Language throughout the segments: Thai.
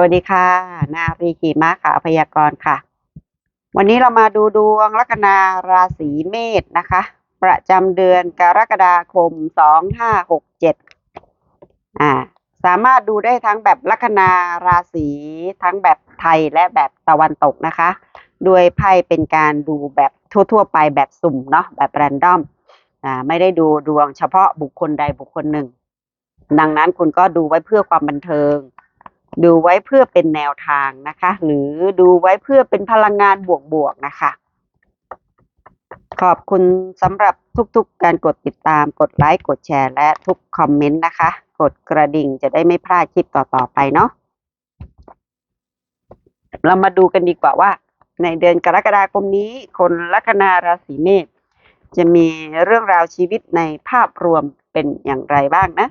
วัสดีค่ะ นารีขีม้าค่ะพยากรณ์ค่ะ วันนี้เรามาดูดวงลัคนาราศีเมษนะคะ ประจำเดือนกรกฎาคมสองห้าหกเจ็ดอ่า สามารถดูได้ทั้งแบบลัคนาราศีทั้งแบบไทยและแบบตะวันตกนะคะ โดยไพ่เป็นการดูแบบทั่ว ๆ ไปแบบสุ่มเนาะแบบแรนดอมอ่าไม่ได้ดูดวงเฉพาะบุคคลใดบุคคลหนึ่ง ดังนั้นคุณก็ดูไว้เพื่อความบันเทิง ดูไว้เพื่อเป็นแนวทางนะคะ หรือดูไว้เพื่อเป็นพลังงานบวกๆนะคะ ขอบคุณสำหรับทุกๆ การกดติดตาม กดไลค์ กดแชร์ และทุกคอมเมนต์นะคะ กดกระดิ่งจะได้ไม่พลาดคลิปต่อๆไปเนาะ เรามาดูกันดีกว่าว่า ในเดือนกรกฎาคมนี้ คนลัคนาราศีเมษจะมีเรื่องราวชีวิตในภาพรวมเป็นอย่างไรบ้างนะ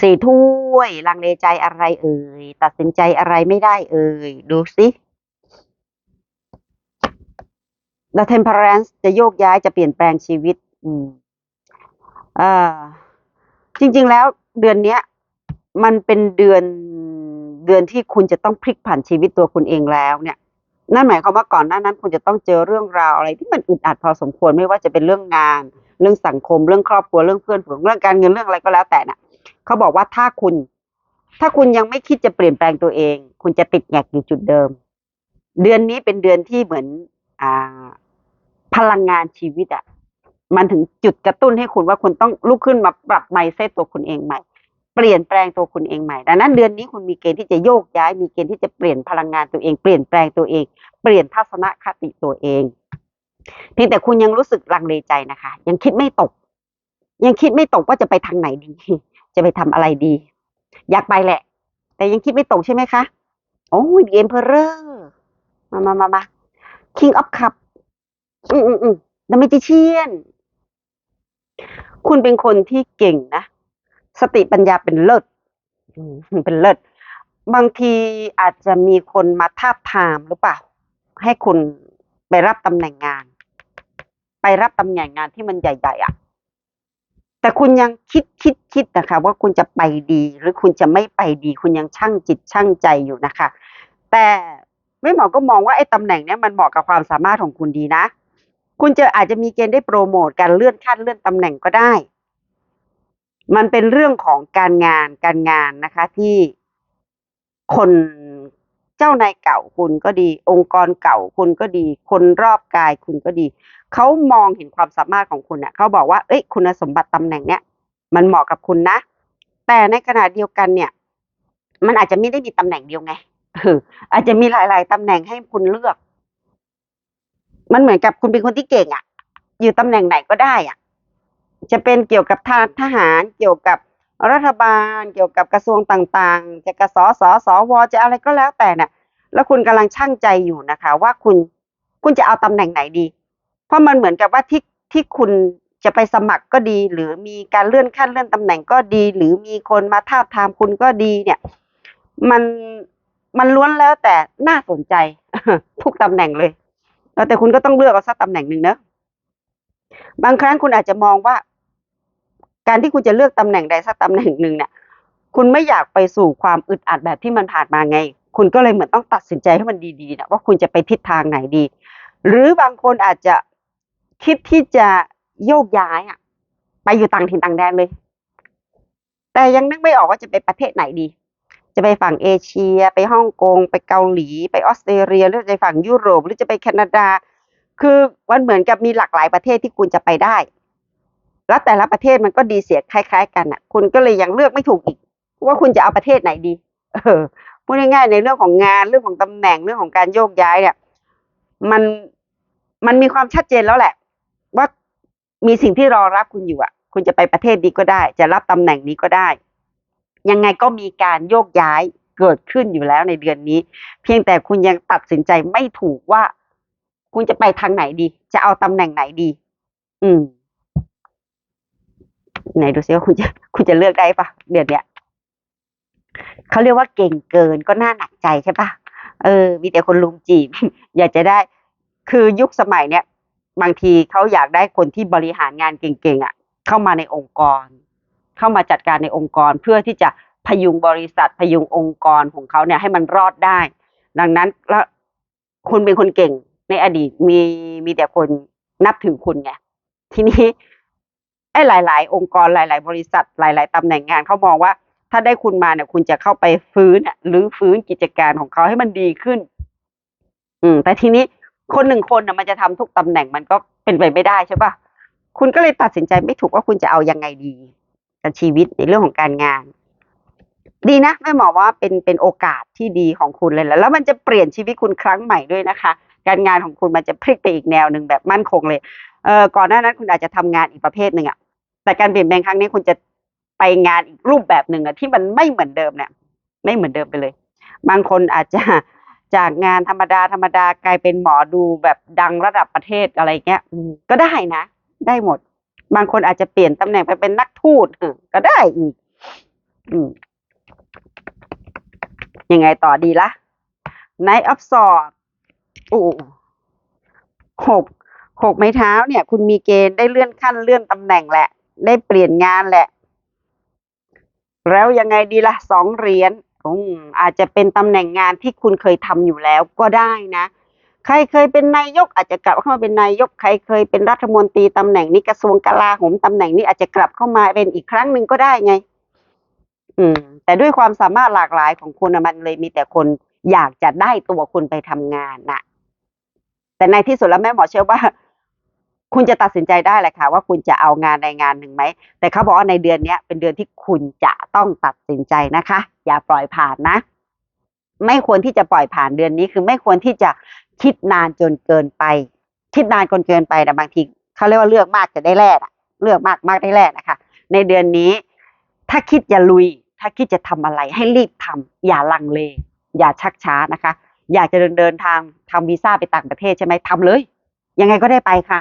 สี่ถ้วยลังเลใจอะไรเอ่ย ตัดสินใจอะไรไม่ได้เอ่ย ดูสิ The Temperance จะโยกย้ายจะเปลี่ยนแปลงชีวิต อืมอ่อจริง ๆ แล้วเดือนเนี้ย มันเป็นเดือนเดือนที่คุณจะต้องพลิกผันชีวิตตัวคุณเองแล้วเนี่ย นั่นหมายความว่าก่อนหน้านั้น คุณจะต้องเจอเรื่องราวอะไร ที่มันอึดอัดพอสมควรไม่ว่าจะเป็นเรื่องงาน เรื่องสังคม เรื่องครอบครัวเรื่องเพื่อนฝูงเรื่องการเงินเรื่องอะไรก็แล้วแต่น่ะ เขาบอกว่าถ้าคุณ ถ้าคุณยังไม่คิดจะเปลี่ยนแปลงตัวเอง คุณจะติดแงกอยู่จุดเดิม เดือนนี้เป็นเดือนที่เหมือน อ่า พลังงานชีวิตอะมันถึงจุดกระตุ้นให้คุณว่าคุณต้องลุกขึ้นมาปรับไมเซตตัวคุณเองใหม่ เปลี่ยนแปลงตัวคุณเองใหม่ ดังนั้นเดือนนี้คุณมีเกณฑ์ที่จะโยกย้าย มีเกณฑ์ที่จะเปลี่ยนพลังงานตัวเอง เปลี่ยนแปลงตัวเอง เปลี่ยนทัศนคติตัวเองเพียงแต่คุณยังรู้สึกลังเลใจนะคะ ยังคิดไม่ตก ยังคิดไม่ตกว่าจะไปทางไหนดี จะไปทำอะไรดี อยากไปแหละ แต่ยังคิดไม่ตกใช่ไหมคะ โอ้ยเอ็มเพอเรอร์มามามามา King of Cup อืมอืมอืม The Magician คุณเป็นคนที่เก่งนะ สติปัญญาเป็นเลิศเป็นเลิศ บางทีอาจจะมีคนมาทาบทามหรือเปล่า ให้คุณไปรับตำแหน่งงาน ไปรับตำแหน่งงานที่มันใหญ่ ๆอะ แต่คุณยังคิดคิดคิดนะคะ ว่าคุณจะไปดีหรือคุณจะไม่ไปดี คุณยังช่างจิตช่างใจอยู่นะคะ แต่ไม่หมอก็มองว่าไอ้ตำแหน่งเนี้ยมันเหมาะกับความสามารถของคุณดีนะ คุณจะอาจจะมีเกณฑ์ได้โปรโมทการเลื่อนขั้นเลื่อนตำแหน่งก็ได้ มันเป็นเรื่องของการงานการงานนะคะที่คน เจ้านายเก่าคุณก็ดี องค์กรเก่าคุณก็ดี คนรอบกายคุณก็ดี เขามองเห็นความสามารถของคุณเน่ะเขาบอกว่าเอ้ยคุณสมบัติตำแหน่งเนี้ยมันเหมาะกับคุณนะ แต่ในขณะเดียวกันเนี่ย มันอาจจะไม่ได้มีตำแหน่งเดียวไงเอออาจจะมีหลาย ๆตำแหน่งให้คุณเลือก มันเหมือนกับคุณเป็นคนที่เก่งอะ่ะ อยู่ตำแหน่งไหนก็ได้อะ่ะ จะเป็นเกี่ยวกับทาทหารเกี่ยวกับ รัฐบาลเกี่ยวกับกระทรวงต่างๆ จะกสสสวจะอะไรก็แล้วแต่น่ะแล้วคุณกำลังช่างใจอยู่นะคะ ว่าคุณคุณจะเอาตำแหน่งไหนดี เพราะมันเหมือนกับว่าที่ที่คุณจะไปสมัครก็ดี หรือมีการเลื่อนขั้นเลื่อนตำแหน่งก็ดี หรือมีคนมาทาบทามคุณก็ดีเนี่ย มันมันล้วนแล้วแต่น่าสนใจทุกตำแหน่งเลยแล้วแต่คุณก็ต้องเลือกเอาสักตำแหน่งหนึ่งเนอะบางครั้งคุณอาจจะมองว่า การที่คุณจะเลือกตำแหน่งใดสักตำแหน่งหนึ่งเนี่ย คุณไม่อยากไปสู่ความอึดอัดแบบที่มันผ่านมาไง คุณก็เลยเหมือนต้องตัดสินใจให้มันดีๆนะว่าคุณจะไปทิศทางไหนดี หรือบางคนอาจจะคิดที่จะโยกย้ายอะ ไปอยู่ต่างถิ่นต่างแดนเลย แต่ยังนึกไม่ออกว่าจะไปประเทศไหนดี จะไปฝั่งเอเชีย ไปฮ่องกง ไปเกาหลี ไปออสเตรเลีย หรือจะไปฝั่งยุโรป หรือจะไปแคนาดา คือมันเหมือนกับมีหลากหลายประเทศที่คุณจะไปได้ แล้วแต่ละประเทศมันก็ดีเสียคล้ายๆ กันอะ คุณก็เลยยังเลือกไม่ถูกอีก ว่าคุณจะเอาประเทศไหนดี เออพูดง่ายๆในเรื่องของงานเรื่องของตำแหน่งเรื่องของการโยกย้ายเนี่ย มันมันมีความชัดเจนแล้วแหละ ว่ามีสิ่งที่รอรับคุณอยู่อะ คุณจะไปประเทศนี้ก็ได้ จะรับตำแหน่งนี้ก็ได้ ยังไงก็มีการโยกย้ายเกิดขึ้นอยู่แล้วในเดือนนี้ เพียงแต่คุณยังตัดสินใจไม่ถูกว่า คุณจะไปทางไหนดี จะเอาตำแหน่งไหนดี อืม ไหนดูซิว่าคุณจะคุณจะเลือกได้ปะเดือนเนี้ยเขาเรียกว่าเก่งเกินก็น่าหนักใจใช่ปะเออ มีแต่คนลุมจีบ อยากจะได้ คือยุคสมัยเนี้ยบางทีเขาอยากได้คนที่บริหารงานเก่งๆอะ เข้ามาในองค์กร เข้ามาจัดการในองค์กรเพื่อที่จะพยุงบริษัทพยุงองค์กรของเขาเนี่ยให้มันรอดได้ ดังนั้นแล้วคุณเป็นคนเก่งในอดีตมีมีแต่คนนับถือคุณไงทีนี้ ไอ้หลาย ๆ องค์กรหลาย ๆ บริษัทหลาย ๆตำแหน่งงานเขามองว่า ถ้าได้คุณมาเนี่ยคุณจะเข้าไปฟื้นหรือฟื้นกิจการของเขาให้มันดีขึ้น อืม แต่ทีนี้คนหนึ่งคนนะมันจะทำทุกตำแหน่งมันก็เป็นไปไม่ได้ใช่ปะคุณก็เลยตัดสินใจไม่ถูกว่าคุณจะเอายังไงดีกับชีวิตในเรื่องของการงาน ดีนะแม่หมอว่าเป็นเป็นโอกาสที่ดีของคุณเลยแหละแล้วมันจะเปลี่ยนชีวิตคุณครั้งใหม่ด้วยนะคะ การงานของคุณมันจะพลิกไปอีกแนวหนึ่งแบบมั่นคงเลยเออก่อนหน้านั้นคุณอาจจะทำงานอีกประเภทหนึ่งอะ แต่การเปลี่ยนแปลงครั้งนี้คุณจะไปงานอีกรูปแบบหนึ่งอะที่มันไม่เหมือนเดิมเนี่ย ไม่เหมือนเดิมไปเลย บางคนอาจจะจากงานธรรมดาธรรมดากลายเป็นหมอดูแบบดังระดับประเทศอะไรเงี้ยก็ได้นะ ได้หมด บางคนอาจจะเปลี่ยนตำแหน่งไปเป็นนักทูตก็ได้อีกอยังไงต่อดีละ Night of Swords โอ้หกหกไม้เท้าเนี่ย คุณมีเกณฑ์ได้เลื่อนขั้นเลื่อนตำแหน่งแหละ ได้เปลี่ยนงานแหละ แล้วยังไงดีละ่ะสองเหรียญอืมอาจจะเป็นตำแหน่งงานที่คุณเคยทำอยู่แล้วก็ได้นะ ใครเคยเป็นนายก อาจจะกลับเข้ามาเป็นนายก ใครเคยเป็นรัฐมนตรีตำแหน่งนี้กระทรวงกลาโหมตำแหน่งนี้อาจจะกลับเข้ามาเป็นอีกครั้งหนึ่งก็ได้ไง อืม แต่ด้วยความสามารถหลากหลายของคุณน่ะมันเลยมีแต่คนอยากจะได้ตัวคุณไปทำงานน่ะ แต่ในที่สุดแล้วแม่หมอเชื่อว่า คุณจะตัดสินใจได้แหละค่ะว่าคุณจะเอางานในงานหนึ่งไหม แต่เขาบอกว่าในเดือนนี้เป็นเดือนที่คุณจะต้องตัดสินใจนะคะ อย่าปล่อยผ่านนะ ไม่ควรที่จะปล่อยผ่านเดือนนี้คือไม่ควรที่จะคิดนานจนเกินไป คิดนานจนเกินไปแต่บางทีเขาเรียกว่าเลือกมากจะได้แลกอะเลือกมากมากได้แลกนะคะ ในเดือนนี้ ถ้าคิดจะลุย ถ้าคิดจะทำอะไรให้รีบทำอย่าลังเล อย่าชักช้านะคะ อยากจะเดินเดินทางทำวีซ่าไปต่างประเทศใช่ไหมทำเลย ยังไงก็ได้ไปค่ะ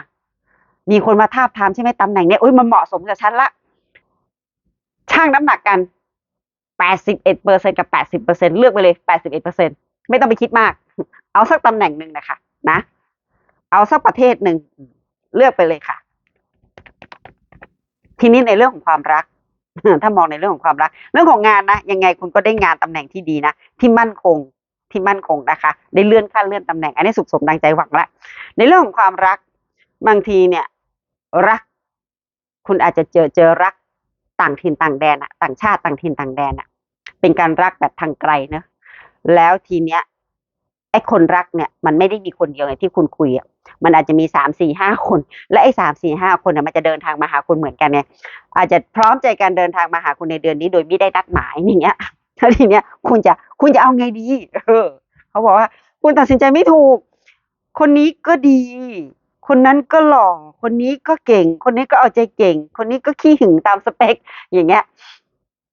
มีคนมาทาบทามใช่ไหมตำแหน่งเนี้ยอุ้ยมันเหมาะสมกับฉันละช่างน้ำหนักกันแปดสิบเอ็ดเปอร์เซ็นกับแปดสิบเปอร์เซ็นเลือกไปเลยแปดสิบเอ็ดเปอร์เซ็นไม่ต้องไปคิดมาก เอาสักตำแหน่งหนึ่งนะคะ นะ เอาสักประเทศหนึ่งเลือกไปเลยค่ะ ทีนี้ในเรื่องของความรัก ถ้ามองในเรื่องของความรัก เรื่องของงานนะยังไงคุณก็ได้งานตำแหน่งที่ดีนะที่มั่นคงที่มั่นคงนะคะ ได้เลื่อนขั้นเลื่อนตำแหน่ง อันนี้สุขสมดังใจหวังละในเรื่องของความรักบางทีเนี่ย รัก คุณอาจจะเจอเจอรักต่างถิ่นต่างแดนอะต่างชาติต่างถิ่นต่างแดนอะเป็นการรักแบบทางไกลเนอะแล้วทีเนี้ยไอ้คนรักเนี่ยมันไม่ได้มีคนเดียวไงที่คุณคุยอะมันอาจจะมีสามสี่ห้าคน และไอ้สามสี่ห้าคนน่ะมันจะเดินทางมาหาคุณเหมือนกันเนี่ยอาจจะพร้อมใจการเดินทางมาหาคุณในเดือนนี้โดยไม่ได้นัดหมายอย่างเงี้ยแล้วทีเนี้ยคุณจะคุณจะเอาไงดี เออ เขาบอกว่า คุณตัดสินใจไม่ถูก คนนี้ก็ดี คนนั้นก็หล่อ คนนี้ก็เก่ง คนนี้ก็เอาใจเก่ง คนนี้ก็ขี้หึงตามสเปค อย่างเงี้ย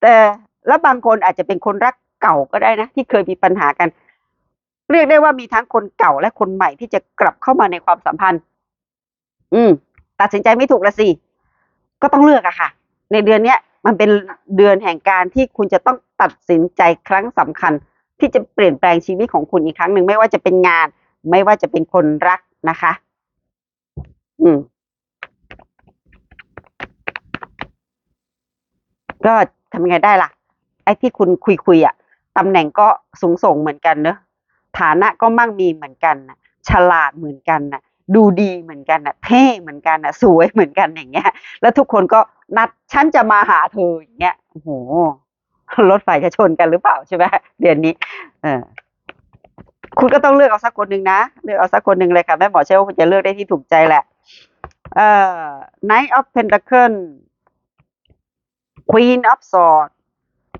แต่แล้วบางคนอาจจะเป็นคนรักเก่าก็ได้นะ ที่เคยมีปัญหากัน เรียกได้ว่ามีทั้งคนเก่าและคนใหม่ที่จะกลับเข้ามาในความสัมพันธ์ อืม ตัดสินใจไม่ถูกละสิ ก็ต้องเลือกอะค่ะ ในเดือนเนี้ยมันเป็นเดือนแห่งการที่คุณจะต้องตัดสินใจครั้งสำคัญ ที่จะเปลี่ยนแปลงชีวิตของคุณอีกครั้งหนึ่งไม่ว่าจะเป็นงาน ไม่ว่าจะเป็นคนรักนะคะ อืม ก็ทำยังไงได้ล่ะ ไอ้ที่คุณคุยคุยอะตำแหน่งก็สูงส่งเหมือนกันเนอะฐานะก็มั่งมีเหมือนกันนะฉลาดเหมือนกันนะดูดีเหมือนกันนะเท่เหมือนกันนะสวยเหมือนกันอย่างเงี้ย แล้วทุกคนก็นัดฉันจะมาหาเธออย่างเงี้ยโอ้โหรถไฟจะชนกันหรือเปล่าใช่ไหมเดือนนี้ เออ คุณก็ต้องเลือกเอาสักคนหนึ่งนะ เลือกเอาสักคนหนึ่งเลยค่ะ แม่หมอเชื่อว่าคุณจะเลือกได้ที่ถูกใจแหละ เอ่อ Knight of Pentacle Queen of Swords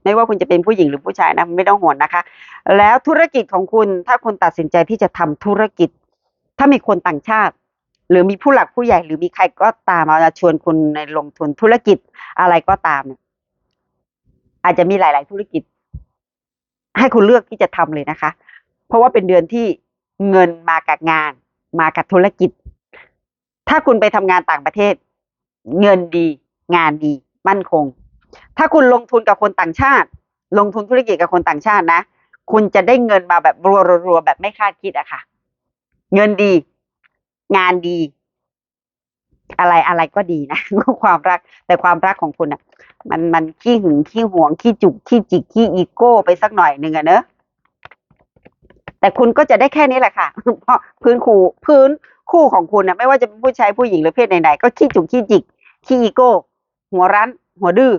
ไม่ว่าคุณจะเป็นผู้หญิงหรือผู้ชายนะไม่ต้องห่วงนะคะ แล้วธุรกิจของคุณถ้าคุณตัดสินใจที่จะทำธุรกิจ ถ้ามีคนต่างชาติ หรือมีผู้หลักผู้ใหญ่ หรือมีใครก็ตามมาชวนคุณในลงทุนธุรกิจอะไรก็ตามเนี่ยอาจจะมีหลาย ๆ ธุรกิจ ให้คุณเลือกที่จะทำเลยนะคะ เพราะว่าเป็นเดือนที่เงินมากับงาน มากับธุรกิจ ถ้าคุณไปทำงานต่างประเทศ เงินดี งานดี มั่นคง ถ้าคุณลงทุนกับคนต่างชาติ ลงทุนธุรกิจกับคนต่างชาตินะ คุณจะได้เงินมาแบบรัวๆแบบไม่คาดคิดอะค่ะ เงินดี งานดี อะไรอะไรก็ดีนะความรักแต่ความรักของคุณอะมันมันขี้หึงขี้หวงขี้จุกขี้จิกขี้อีโก้ไปสักหน่อยหนึ่งอะเนอะ แต่คุณก็จะได้แค่นี้แหละค่ะ เพราะพื้นคู่พื้นคู่ของคุณนะไม่ว่าจะเป็นผู้ชายผู้หญิงหรือเพศไหนๆก็ขี้จุกขี้จิกขี้อีโก้ หัวรั้น หัวดื้อ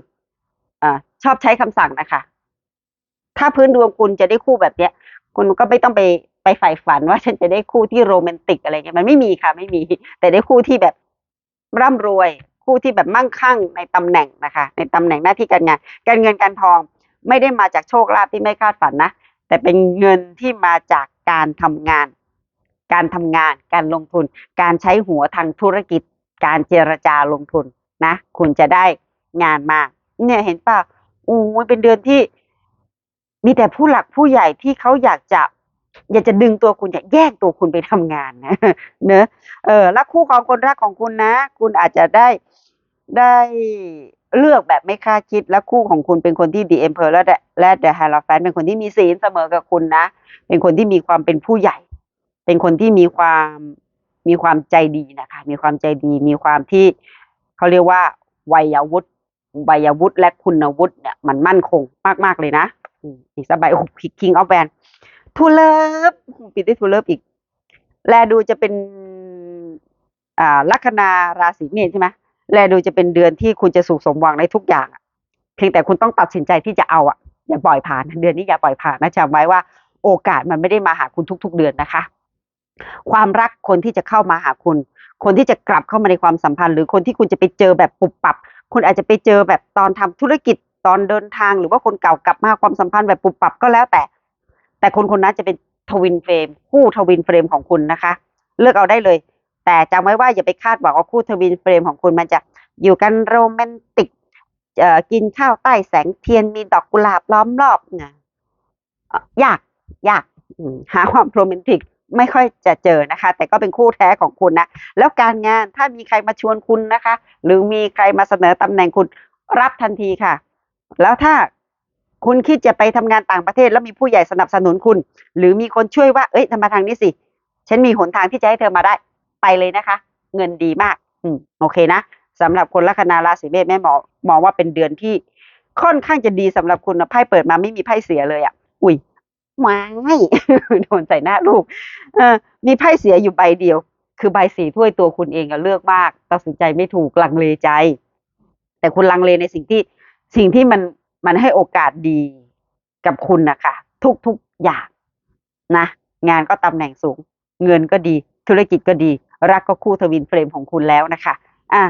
อ่าชอบใช้คำสั่งนะคะ ถ้าพื้นดวงคุณจะได้คู่แบบเนี้ย คุณก็ไม่ต้องไปไปใฝ่ฝันว่าฉันจะได้คู่ที่โรแมนติกอะไรเงี้ยมันไม่มีค่ะ ไม่มี แต่ได้คู่ที่แบบร่ำรวย คู่ที่แบบมั่งคั่งในตำแหน่งนะคะ ในตำแหน่งหน้าที่การงาน การเงินการทองไม่ได้มาจากโชคลาภที่ไม่คาดฝันนะ แต่เป็นเงินที่มาจากการทำงาน การทำงาน การลงทุน การใช้หัวทางธุรกิจ การเจรจาลงทุนนะ คุณจะได้งานมา เนี่ยเห็นป่ะโอ้เป็นเดือนที่ มีแต่ผู้หลักผู้ใหญ่ที่เขาอยากจะอยากจะดึงตัวคุณอยากแยกตัวคุณไปทำงานนะเนอะเออแล้วคู่ของคนรักของคุณนะ คุณอาจจะได้ได้ เลือกแบบไม่คาดคิดและคู่ของคุณเป็นคนที่ดีเอ็มเพอและและเดอะฮาราแฟนเป็นคนที่มีศีลเสมอกับคุณนะ เป็นคนที่มีความเป็นผู้ใหญ่ เป็นคนที่มีความมีความใจดีนะคะ มีความใจดี มีความที่เขาเรียกว่าวัยวุฒิวัยวุฒิและคุณวุฒิเนี่ยมันมั่นคงมาก ๆ เลยนะอีกสกใบโอ้คิงออฟแวนทูเลิฟปิดด้ทูเลิฟอีก แลดูจะเป็น อ่าลัคนาราศีเมษใช่ไหม แลดูจะเป็นเดือนที่คุณจะสุขสมหวังในทุกอย่างเพียงแต่คุณต้องตัดสินใจที่จะเอาอะอย่าปล่อยผ่านเดือนนี้อย่าปล่อยผ่านนะจำไว้ว่าโอกาสมันไม่ได้มาหาคุณทุก ๆ เดือนนะคะ ความรักคนที่จะเข้ามาหาคุณ คนที่จะกลับเข้ามาในความสัมพันธ์ หรือคนที่คุณจะไปเจอแบบปุบปับ คุณอาจจะไปเจอแบบตอนทำธุรกิจตอนเดินทางหรือว่าคนเก่ากลับมาความสัมพันธ์แบบปุบปับก็แล้วแต่ แต่คนคนนั้นจะเป็นทวินเฟรมคู่ทวินเฟรมของคุณนะคะ เลือกเอาได้เลย แต่จำไว้ว่าอย่าไปคาดหวังว่าคู่ทวินเฟรมของคุณมันจะอยู่กันโรแมนติกเอ่อกินข้าวใต้แสงเทียนมีดอกกุหลาบล้อมรอบนะยากยากหาความโรแมนติกไม่ค่อยจะเจอนะคะ แต่ก็เป็นคู่แท้ของคุณนะ แล้วการงานถ้ามีใครมาชวนคุณนะคะ หรือมีใครมาเสนอตำแหน่งคุณรับทันทีค่ะ แล้วถ้าคุณคิดจะไปทำงานต่างประเทศ แล้วมีผู้ใหญ่สนับสนุนคุณ หรือมีคนช่วยว่า เอ้ยทำมาทางนี้สิ ฉันมีหนทางที่จะให้เธอมาได้ ไปเลยนะคะ เงินดีมาก อืมโอเคนะสำหรับคนลัคนาราศีเมษแม่หมอมองว่าเป็นเดือนที่ค่อนข้างจะดีสำหรับคุณนะไพ่เปิดมาไม่มีไพ่เสียเลยอะ อุ้ยไม่โดนใส่หน้าลูก เออ มีไพ่เสียอยู่ใบเดียว คือใบสีถ้วยตัวคุณเองอะเลือกมาก ตัดสินใจไม่ถูกลังเลใจ แต่คุณลังเลในสิ่งที่สิ่งที่มันมันให้โอกาสดีกับคุณนะคะทุกๆอย่างนะ งานก็ตำแหน่งสูง เงินก็ดี ธุรกิจก็ดี รักก็คู่ทวินเฟรมของคุณแล้วนะคะ อะ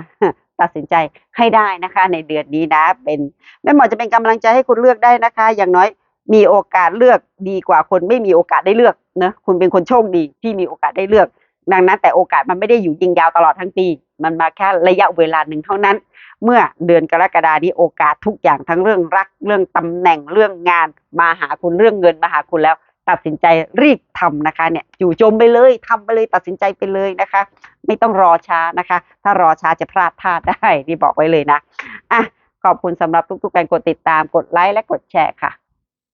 ตัดสินใจให้ได้นะคะ ในเดือนนี้นะ เป็นแม่หมอจะเป็นกำลังใจให้คุณเลือกได้นะคะ อย่างน้อยมีโอกาสเลือกดีกว่าคนไม่มีโอกาสได้เลือกเนะคุณเป็นคนโชคดีที่มีโอกาสได้เลือก ดังนั้น แต่โอกาสมันไม่ได้อยู่ยิงยาวตลอดทั้งปี มันมาแค่ระยะเวลาหนึ่งเท่านั้น เมื่อเดือนกรกฎานี้โอกาสทุกอย่างทั้งเรื่องรักเรื่องตำแหน่งเรื่องงาน มาหาคุณเรื่องเงินมาหาคุณแล้ว ตัดสินใจรีบทำนะคะเนี่ยจู่โจมไปเลยทำไปเลยตัดสินใจไปเลยนะคะ ไม่ต้องรอช้านะคะ ถ้ารอช้าจะพลาดท่าได้นี่บอกไว้เลยนะอะขอบคุณสำหรับทุกๆการกดติดตามกดไลค์และกดแชร์ค่ะ